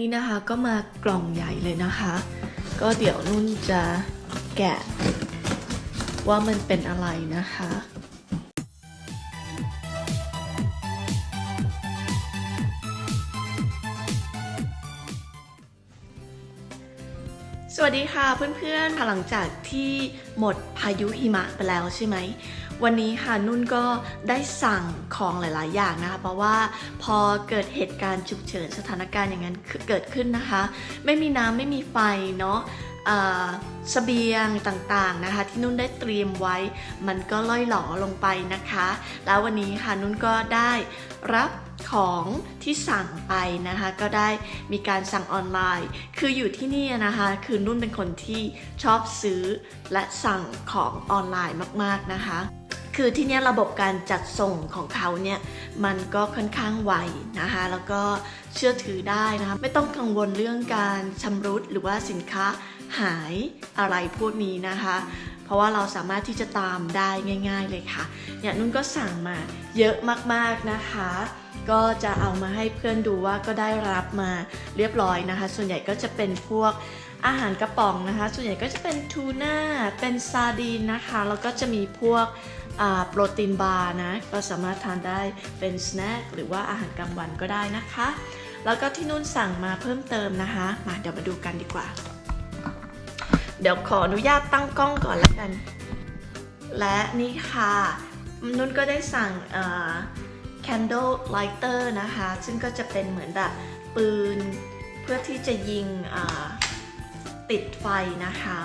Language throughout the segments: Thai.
นี่นะคะก็มากล่องใหญ่เลยนะคะ ก็เดี๋ยวนุ่นจะแกะว่ามันเป็นอะไรนะคะ วัสดีค่ะเพื่อนๆค่ะหลังจากที่หมดพายุหิมะไปแล้วใช่ไหม วันนี้ค่ะนุ่นก็ได้สั่งของหลาย ๆ อย่างนะคะ เพราะว่าพอเกิดเหตุการณ์ฉุกเฉินสถานการณ์อย่างนั้นเกิดขึ้นนะคะ ไม่มีน้ำไม่มีไฟเนาะ เอ่อเสบียงต่างๆนะคะ ที่นุ่นได้เตรียมไว้ มันก็ล่อยหลอลงไปนะคะ แล้ววันนี้ค่ะนุ่นก็ได้รับของที่สั่งไปนะคะ ก็ได้มีการสั่งออนไลน์ คืออยู่ที่นี่นะคะ คือนุ่นเป็นคนที่ชอบซื้อและสั่งของออนไลน์มากๆนะคะคือที่นี่ระบบการจัดส่งของเขาเนี่ยมันก็ค่อนข้างไวนะคะ แล้วก็เชื่อถือได้นะคะ ไม่ต้องกังวลเรื่องการชำรุดหรือว่าสินค้า หายอะไรพวกนี้นะคะ เพราะว่าเราสามารถที่จะตามได้ง่าย ๆเลยค่ะเนี่ยนุ่นก็สั่งมาเยอะมากๆนะคะ ก็จะเอามาให้เพื่อนดูว่าก็ได้รับมาเรียบร้อยนะคะ ส่วนใหญ่ก็จะเป็นพวกอาหารกระป๋องนะคะ ส่วนใหญ่ก็จะเป็นทูน่า เป็นซาดีนนะคะ แล้วก็จะมีพวกโปรตีนบาร์นะ ก็สามารถทานได้เป็นสแน็คหรือว่าอาหารกลางวันก็ได้นะคะ แล้วก็ที่นุ่นสั่งมาเพิ่มเติมนะคะ มาเดี๋ยวมาดูกันดีกว่า เดี๋ยวขออนุญาตตั้งกล้องก่อนแล้วกัน และนี่ค่ะนุ่นก็ได้สั่ง candle lighter นะคะ ซึ่งก็จะเป็นเหมือนแบบปืนเพื่อที่จะยิงติดไฟนะคะ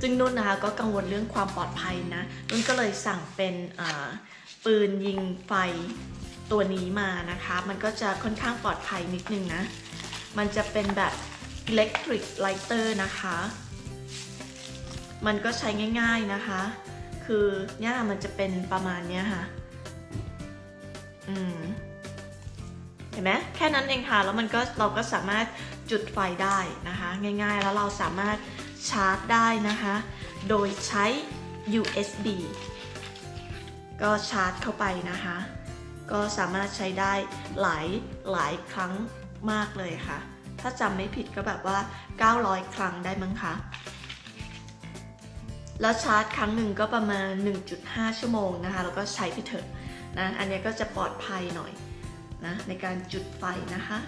ซึ่งนุ่นนะคะก็กังวลเรื่องความปลอดภัยนะ นุ่นก็เลยสั่งเป็นปืนยิงไฟตัวนี้มานะคะ มันก็จะค่อนข้างปลอดภัยนิดนึงนะ มันจะเป็นแบบ electric lighter นะคะ มันก็ใช้ง่ายๆนะคะ คือเนี่ยมันจะเป็นประมาณเนี้ยค่ะ อืม เห็นไหมแค่นั้นเองค่ะ แล้วมันก็เราก็สามารถจุดไฟได้นะคะ ง่ายๆ แล้วเราสามารถชาร์จได้นะคะ โดยใช้ USB ก็ชาร์จเข้าไปนะคะ ก็สามารถใช้ได้หลายหลายครั้งมากเลยค่ะ ถ้าจำไม่ผิดก็แบบว่า 900 ครั้งได้มั้งคะ แล้วชาร์จครั้งหนึ่งก็ประมาณ 1.5 ชั่วโมงนะคะ แล้วก็ใช้ไปเถอะนะ อันนี้ก็จะปลอดภัยหน่อยนะในการจุดไฟนะคะ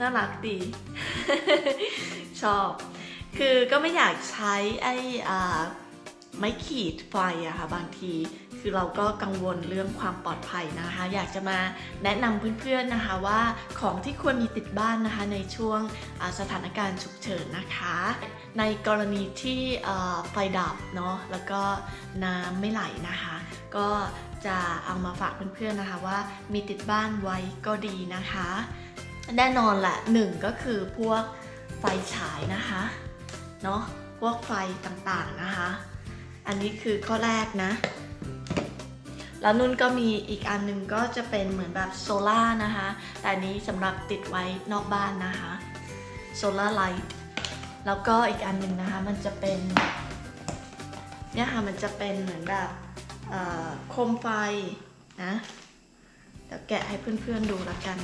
น่ารักดี ชอบ คือก็ไม่อยากใช้ไอ้อไม้ขีดไฟอะค่ะบางที คือเราก็กังวลเรื่องความปลอดภัยนะคะ อยากจะมาแนะนำเพื่อนๆนะคะว่าของที่ควรมีติดบ้านนะคะในช่วงสถานการณ์ฉุกเฉินนะคะ ในกรณีที่ไฟดับเนาะแล้วก็น้ำไม่ไหลนะคะ ก็จะเอามาฝากเพื่อนๆนะคะว่ามีติดบ้านไว้ก็ดีนะคะ แน่นอนแหละหนึ่งก็คือพวกไฟฉายนะคะเนาะพวกไฟต่างๆนะคะ อันนี้คือข้อแรกนะ แล้วนุ่นก็มีอีกอันหนึงก็จะเป็นเหมือนแบบโซล่านะคะ แต่อันนี้สำหรับติดไว้นอกบ้านนะคะโซล่าไลท์แล้วก็อีกอันหนึ่งนะคะมันจะเป็นเนี่ยค่ะมันจะเป็นเหมือนแบบโคมไฟนะเดี๋ยวแกะให้เพื่อนๆดูแล้วกัน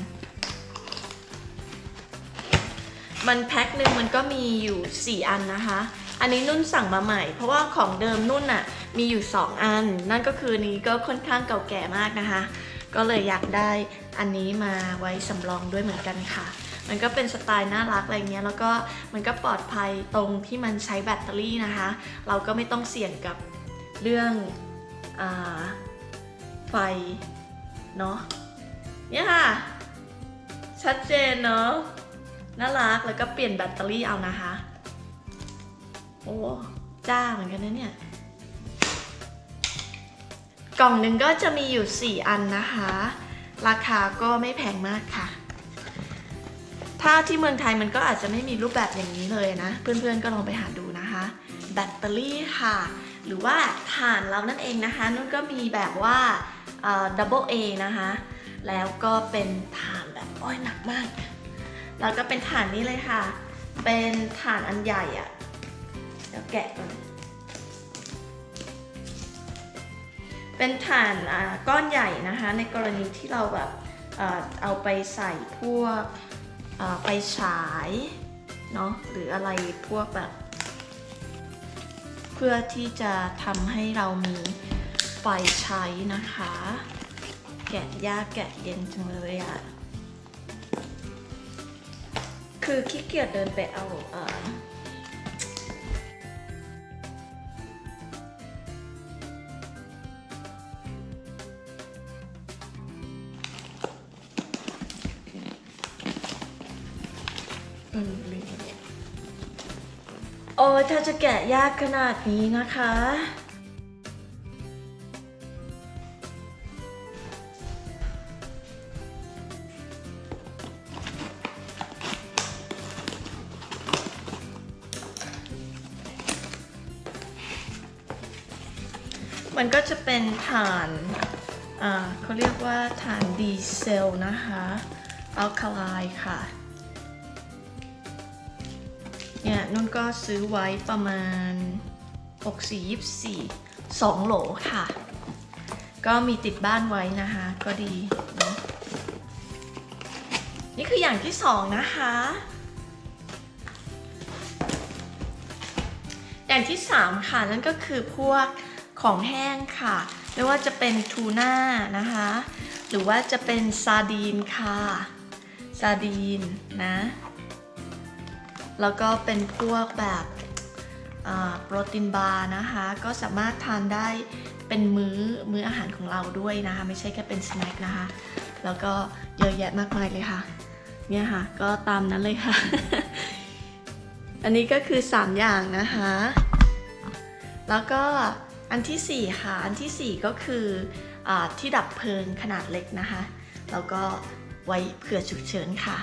มันแพ็คหนึ่งมันก็มีอยู่ 4 อันนะคะ อันนี้นุ่นสั่งมาใหม่ เพราะว่าของเดิมนุ่นอะ มีอยู่ 2 อัน นั่นก็คือนี้ก็ค่อนข้างเก่าแก่มากนะคะ ก็เลยอยากได้อันนี้มาไว้สำรองด้วยเหมือนกันค่ะ มันก็เป็นสไตล์น่ารักอะไรเงี้ย แล้วก็มันก็ปลอดภัยตรงที่มันใช้แบตเตอรี่นะคะ เราก็ไม่ต้องเสี่ยงกับเรื่องอไฟเนาะ เนี่ยค่ะ ชัดเจนเนาะ น่ารัก แล้วก็เปลี่ยนแบตเตอรี่เอานะคะ โอ้ จ้าเหมือนกันนะเนี่ย กล่องหนึ่งก็จะมีอยู่ 4 อันนะคะ ราคาก็ไม่แพงมากค่ะ ถ้าที่เมืองไทยมันก็อาจจะไม่มีรูปแบบอย่างนี้เลยนะ เพื่อนๆก็ลองไปหาดูนะคะ แบตเตอรี่ค่ะ หรือว่าถ่านเรานั่นเองนะคะนุ่นก็มีแบบว่าดับเบิลเอนะคะ แล้วก็เป็นถ่านแบบอ้อยหนักมาก แล้วก็เป็นถ่านนี้เลยค่ะ เป็นถ่านอันใหญ่อะเดี๋ยวแกะก่อน เป็นถ่านก้อนใหญ่นะคะในกรณีที่เราแบบเอ่อเอาไปใส่พวกไปฉายเนาะหรืออะไรพวกแบบ เพื่อที่จะทำให้เรามีไฟใช้นะคะ แกะยากแกะเย็นจังเลยอะ่ะคือขี้เกียจเดินไปเอาเอ่อโอ้ยถ้าจะแกะยากขนาดนี้นะคะ มันก็จะเป็นถ่าน อ่าเขาเรียกว่าถ่านดีเซลนะคะอัลคาไลค่ะ เนี่ยนุ่นก็ซื้อไว้ประมาณ 64 24 2 โหลค่ะ ก็มีติดบ้านไว้นะคะ ก็ดีเนาะนี่คืออย่างที่สองนะคะ อย่างที่สามค่ะ นั่นก็คือพวกของแห้งค่ะ ไม่ว่าจะเป็นทูน่านะคะ หรือว่าจะเป็นซาดีนค่ะ ซาดีนนะ แล้วก็เป็นพวกแบบโปรตีนบาร์นะคะ ก็สามารถทานได้เป็นมื้อมื้ออาหารของเราด้วยนะคะ ไม่ใช่แค่เป็นสแน็คนะคะ แล้วก็เยอะแยะมากมายเลยค่ะ เนี่ยค่ะ ก็ตามนั้นเลยค่ะ อันนี้ก็คือ 3 อย่างนะคะ แล้วก็อันที่ 4 ค่ะ อันทีสี่4 ก็คืออที่ดับเพลิงขนาดเล็กนะคะ แล้วก็ไว้เผื่อฉุกเฉินค่ะ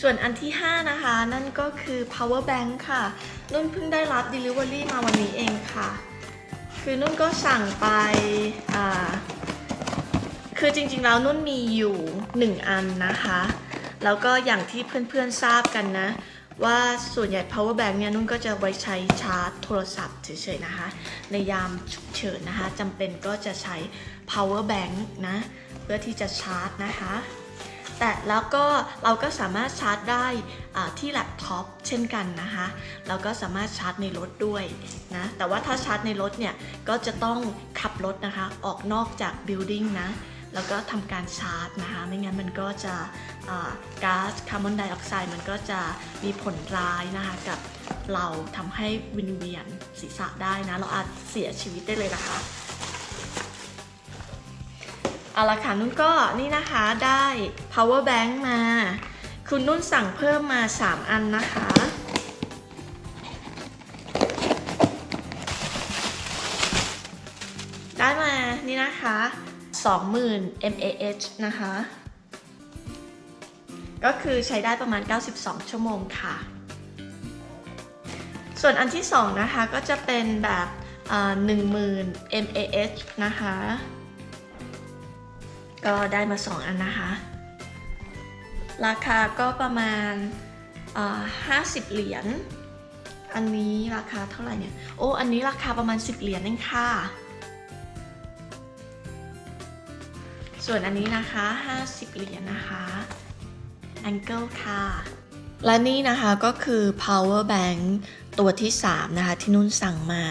ส่วนอันที่ 5 นะคะ นั่นก็คือ power bank ค่ะ นุ่นเพิ่งได้รับ delivery มาวันนี้เองค่ะ คือนุ่นก็สั่งไป อ่า คือจริงๆ แล้วนุ่นมีอยู่ 1 อันนะคะ แล้วก็อย่างที่เพื่อนๆ ทราบกันนะ ว่าส่วนใหญ่ power bank เนี่ยนุ่นก็จะไว้ใช้ชาร์จโทรศัพท์เฉยๆนะคะ ในยามฉุกเฉินนะคะจำเป็นก็จะใช้ power bank นะ เพื่อที่จะชาร์จนะคะ แต่แล้วก็เราก็สามารถชาร์จได้ที่แล็ปท็อปเช่นกันนะคะแล้วก็สามารถชาร์จในรถด้วยนะแต่ว่าถ้าชาร์จในรถเนี่ยก็จะต้องขับรถนะคะออกนอกจากบิลดิ่งนะแล้วก็ทำการชาร์จนะคะ ไม่งั้นมันก็จะก๊าซคาร์บอนไดออกไซด์มันก็จะมีผลร้ายนะคะกับเราทำให้วินเวียนศีรษะได้นะ เราอาจเสียชีวิตได้เลยนะคะ เอาละค่ะนุ่นก็นี่นะคะได้ power bank มา คุณนุ่นสั่งเพิ่มมา 3 อันนะคะ ได้มานี่นะคะ 20,000 mAh นะคะ ก็คือใช้ได้ประมาณ 92 ชั่วโมงค่ะ ส่วนอันที่ 2 นะคะก็จะเป็นแบบอ่า10,000 mAh นะคะ ก็ได้มา 2 อันนะคะ ราคาก็ประมาณอ่า50เหรียญ อันนี้ราคาเท่าไหร่เนี่ย โอ้ อันนี้ราคาประมาณ 10 เหรียญเองค่ะ ส่วนอันนี้นะคะ 50 เหรียญนะคะ Angle ค่ะ และนี่นะคะก็คือ power bank ตัวที่ 3 นะคะ ที่นุ่นสั่งมา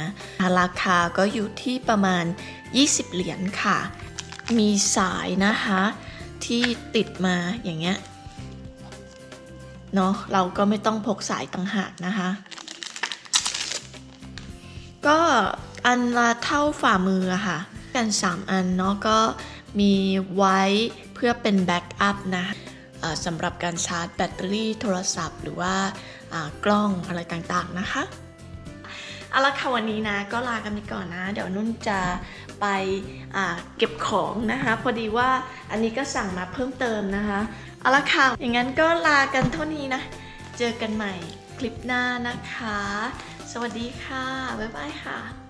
ราคาก็อยู่ที่ประมาณ 20 เหรียญค่ะ มีสายนะคะ ที่ติดมาอย่างเงี้ยเนาะเราก็ไม่ต้องพกสายต่างหากนะคะ ก็อันละเท่าฝ่ามือค่ะ กัน 3 อันเนาะก็มีไว้เพื่อเป็นแบ็กอัพนะสำหรับการชาร์จแบตเตอรี่โทรศัพท์ หรือว่าอ่ากล้องอะไรต่างๆนะคะ เอาละค่ะวันนี้นะ ก็ลากันไปก่อนนะ เดี๋ยวนุ่นจะไปเก็บของนะคะ พอดีว่าอันนี้ก็สั่งมาเพิ่มเติมนะคะเอาละค่ะอย่างนั้นก็ลากันเท่านี้นะ เจอกันใหม่คลิปหน้านะคะ สวัสดีค่ะ บ๊ายบายค่ะ